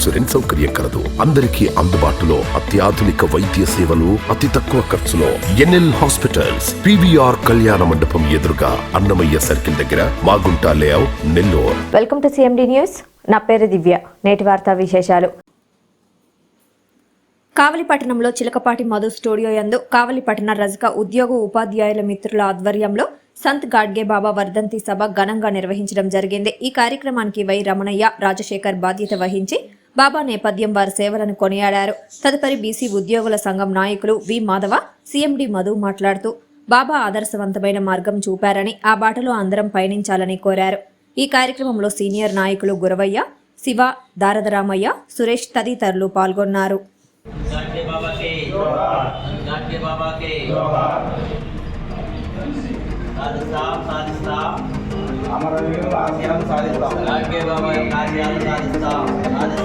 Insurance సౌకర్యం కలదు. అందరికీ అందుబాటులో అత్యాధునిక వైద్య సేవలు అతి తక్కువ ఖర్చులో. ఎన్ఎల్ హాస్పిటల్స్ పివిఆర్ కళ్యాణ మండపం ఎదురుగా అన్నమయ్య సర్కిల్ దగ్గర Magunta layout Nellore. Welcome to CMD news నా పేరు దివ్య. నేటి వార్తా విశేషాలు. కావలిపట్టణంలో చిలకపాటి మధు స్టూడియో యందు కావలిపట్టణ రజక ఉద్యోగ ఉపాధ్యాయుల మిత్రుల ఆధ్వర్యంలో సంత్ గాడ్గే బాబా వర్ధంతి సభ ఘనంగా నిర్వహించడం జరిగింది. ఈ కార్యక్రమానికి వై రమణయ్య రాజశేఖర్ బాధ్యత వహించి బాబా నేపథ్యం వారి సేవలను కొనియాడారు. తదుపరి బీసీ ఉద్యోగుల సంఘం నాయకులు వి. మాధవ సీఎండి మధు మాట్లాడుతూ బాబా ఆదర్శవంతమైన మార్గం చూపారని ఆ బాటలో అందరం పయనించాలని కోరారు. ఈ కార్యక్రమంలో సీనియర్ నాయకులు గురవయ్య శివ దారదరామయ్య సురేష్ తదితరులు పాల్గొన్నారు. సాధిస్తాం.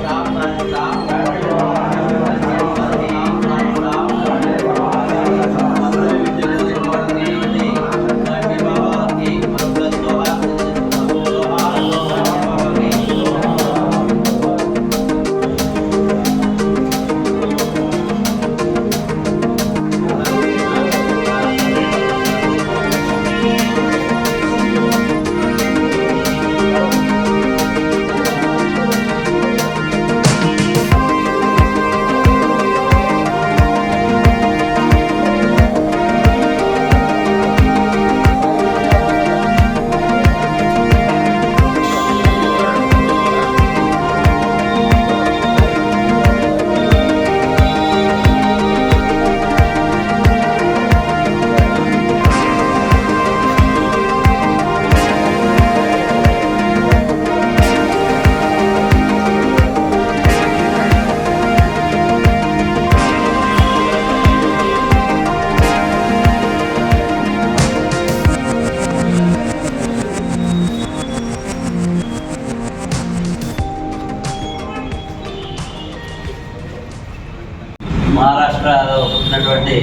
మహారాష్ట్రలో పుట్టినటువంటి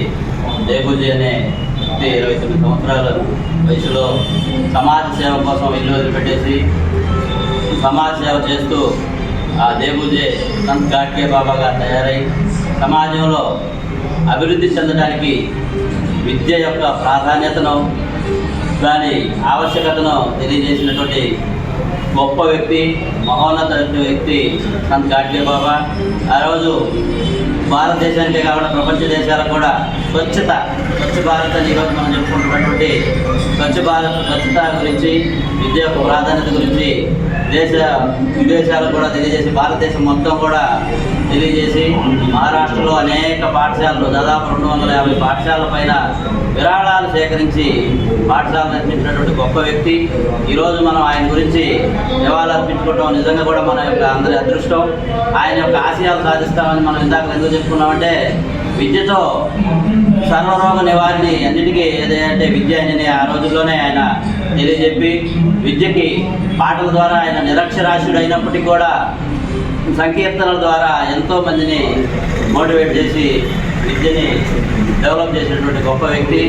దేగుజీ అనే వ్యక్తి ఇరవై తొమ్మిది సంవత్సరాల వయసులో సమాజ సేవ కోసం ఇల్లు వదిలిపెట్టేసి సమాజ సేవ చేస్తూ ఆ దేగుజే సంత్ గాడ్కే బాబాగా తయారై సమాజంలో అభివృద్ధి చెందడానికి విద్య యొక్క ప్రాధాన్యతను దాని ఆవశ్యకతను తెలియజేసినటువంటి గొప్ప వ్యక్తి మహోన్నత వ్యక్తి సంత్ గాడ్లే బాబా. ఆ రోజు భారతదేశానికే కాకుండా ప్రపంచ దేశాలకు కూడా స్వచ్ఛత స్వచ్ఛ భారత్ అని ఈరోజు మనం చెప్పుకుంటున్నటువంటి స్వచ్ఛ భారత్ స్వచ్ఛత గురించి విద్య యొక్క ప్రాధాన్యత గురించి దేశ విదేశాలకు కూడా తెలియజేసి భారతదేశం మొత్తం కూడా తెలియజేసి మహారాష్ట్రలో అనేక పాఠశాలలు దాదాపు రెండు వందల యాభై పాఠశాలల పైన విరాళాలు సేకరించి పాఠశాల నడిపించినటువంటి గొప్ప వ్యక్తి. ఈరోజు మనం ఆయన గురించి నివాళులు అర్పించుకోవడం నిజంగా కూడా మన యొక్క అందరి అదృష్టం ఆయన యొక్క ఆశయాలు సాధిస్తామని మనం ఇందాక ఎందుకు చెప్పుకున్నామంటే విద్యతో సర్వరోగ నివారణి అన్నిటికీ ఏదంటే విద్య అని ఆ రోజుల్లోనే ఆయన తెలియజెప్పి విద్యకి పాటల ద్వారా ఆయన నిరక్షరాస్యుడు అయినప్పటికీ కూడా సంకీర్తనల ద్వారా ఎంతో మందిని మోటివేట్ చేసి విద్యని డెవలప్ చేసినటువంటి గొప్ప వ్యక్తి.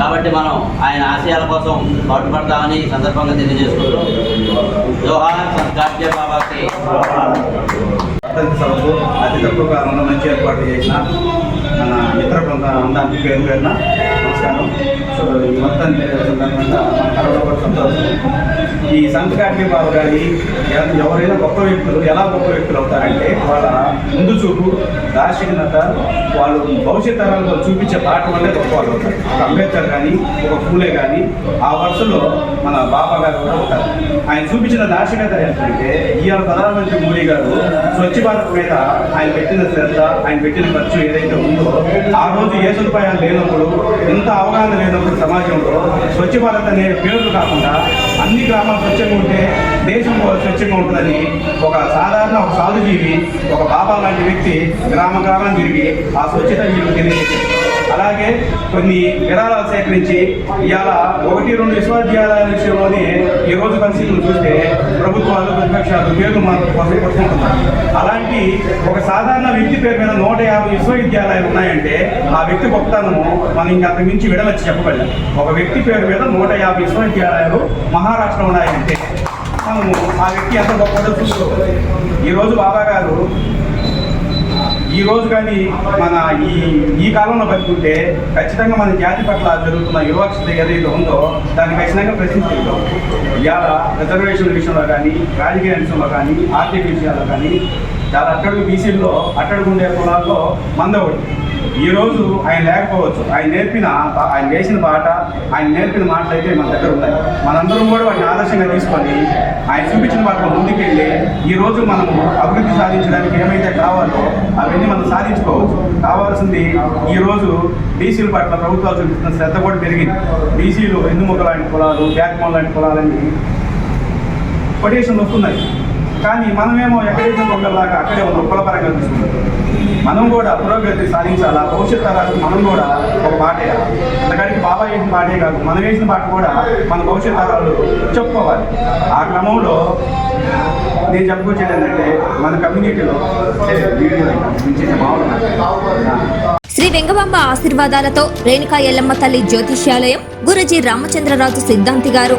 కాబట్టి మనం ఆయన ఆశయాల కోసం పాటుపడతామని సందర్భంగా తెలియజేసుకుంటూ జోహార్ గాడ్గే బాబాకి సభకు అతి తక్కువ కాలంలో మంచి ఏర్పాటు చేసిన మన మిత్ర బృందం అందరికీ పేరు పేరున నమస్కారం. సో ఈ సందర్భంగా సంతోషం. ఈ సంత కాటి బాబు గారి ఎవరైనా గొప్ప వ్యక్తులు ఎలా గొప్ప వ్యక్తులు అవుతారంటే వాళ్ళ ముందు చూపు దార్శనికత వాళ్ళు భవిష్యత్ తరాలకు చూపించే పాట వల్లే గొప్ప వాళ్ళు అవుతారు ఒక అంబేద్కర్ కానీ ఒక పూలే కానీ ఆ వరుసలో మన బాబా గారు కూడా ఉంటారు. ఆయన చూపించిన దార్శనికత ఏంటంటే ఇవాళ ప్రధానమంత్రి మోడీ గారు స్వచ్ఛ భారత్ మీద ఆయన పెట్టిన శ్రద్ధ ఆయన పెట్టిన ఖర్చు ఏదైతే ఉందో ఆ రోజు ఏ సదుపాయాలు లేనప్పుడు ఎంత అవగాహన లేనప్పుడు సమాజంలో స్వచ్ఛ భారత్ అనే పేర్లు కాకుండా అన్ని గ్రామాలు స్వచ్ఛంగా ఉంటే దేశం స్వచ్ఛంగా ఉంటుందని ఒక సాధారణ ఒక సాధుజీవి ఒక బాబా లాంటి వ్యక్తి గ్రామ గ్రామం తిరిగి ఆ స్వచ్ఛత వీళ్ళు తెలియజేశారు. అలాగే కొన్ని విరాళాలు సేకరించి ఇవాళ ఒకటి రెండు విశ్వవిద్యాలయాల విషయంలోనే ఈ రోజు పరిస్థితులు చూస్తే ప్రభుత్వాలు ప్రతిపక్షాలు పేర్లు మాత్రం కోసం కొట్టుకుంటున్నారు అలాంటి ఒక సాధారణ వ్యక్తి పేరు మీద నూట యాభై విశ్వవిద్యాలయాలు ఉన్నాయంటే ఆ వ్యక్తి గొప్పతనము మనం ఇంకా అంతకు మించి విడవచ్చి చెప్పగలం ఒక వ్యక్తి పేరు మీద నూట యాభై విశ్వవిద్యాలయాలు మహారాష్ట్ర ఉన్నాయంటే మనము ఆ వ్యక్తి ఎంత గొప్పదో చూసుకోవాలి. ఈరోజు బాబా ఈరోజు రోజు కానీ మన ఈ ఈ కాలంలో బతుకుంటే ఖచ్చితంగా మన జాతి పట్ల జరుగుతున్న యువక్షత ఏదైతే ఉందో దాన్ని ఖచ్చితంగా ప్రశ్నిస్తుంటాం. ఇవాళ రిజర్వేషన్ విషయంలో కానీ రాజకీయ విషయంలో కానీ ఆర్థిక విషయాల్లో కానీ చాలా అట్టడుగు బీసీల్లో అట్టడుగు ఉండే కులాల్లో మంద ఈరోజు ఈ రోజు ఆయన లేకపోవచ్చు. ఆయన నేర్పిన ఆయన వేసిన పాట ఆయన నేర్పిన మాటలు అయితే మన దగ్గర ఉన్నాయి. మనందరం కూడా వాటిని ఆదర్శంగా తీసుకొని ఆయన చూపించిన వాటిలో ముందుకెళ్ళి ఈ రోజు మనము అభివృద్ధి సాధించడానికి ఏమైతే కావాలో అవన్నీ మనం సాధించుకోవచ్చు. కావాల్సింది ఈరోజు బీసీల పట్ల ప్రభుత్వాలు చూపిస్తున్న శ్రద్ధ కూడా పెరిగింది. బీసీలు ఎన్నుముక లాంటి కులాలు బ్యాక్మోన్ లాంటి కులాలని కొటేషన్లు వస్తున్నాయి. కానీ మనమేమో ఎక్కడైతే దొంగలాగా అక్కడే ఉన్న కులపరంగా చూసుకుంటాం మనం కూడా పురోగతి సాధించాలా? భవిష్యత్ తరాలకు మనం కూడా ఒక పాట వేయాలి? అంతకాడికి బాబా వేసిన పాటే కాదు మనం వేసిన పాట కూడా మన భవిష్యత్ తరాలు చెప్పుకోవాలి. ఆ క్రమంలో నేను చెప్పుకొచ్చేది ఏంటంటే మన కమ్యూనిటీలో శ్రీ వెంగబాంబ ఆశీర్వాదాలతో రేణుకా ఎల్లమ్మ తల్లి జ్యోతిష్యాలయం గురుజీ రామచంద్రరాజు సిద్ధాంతి గారు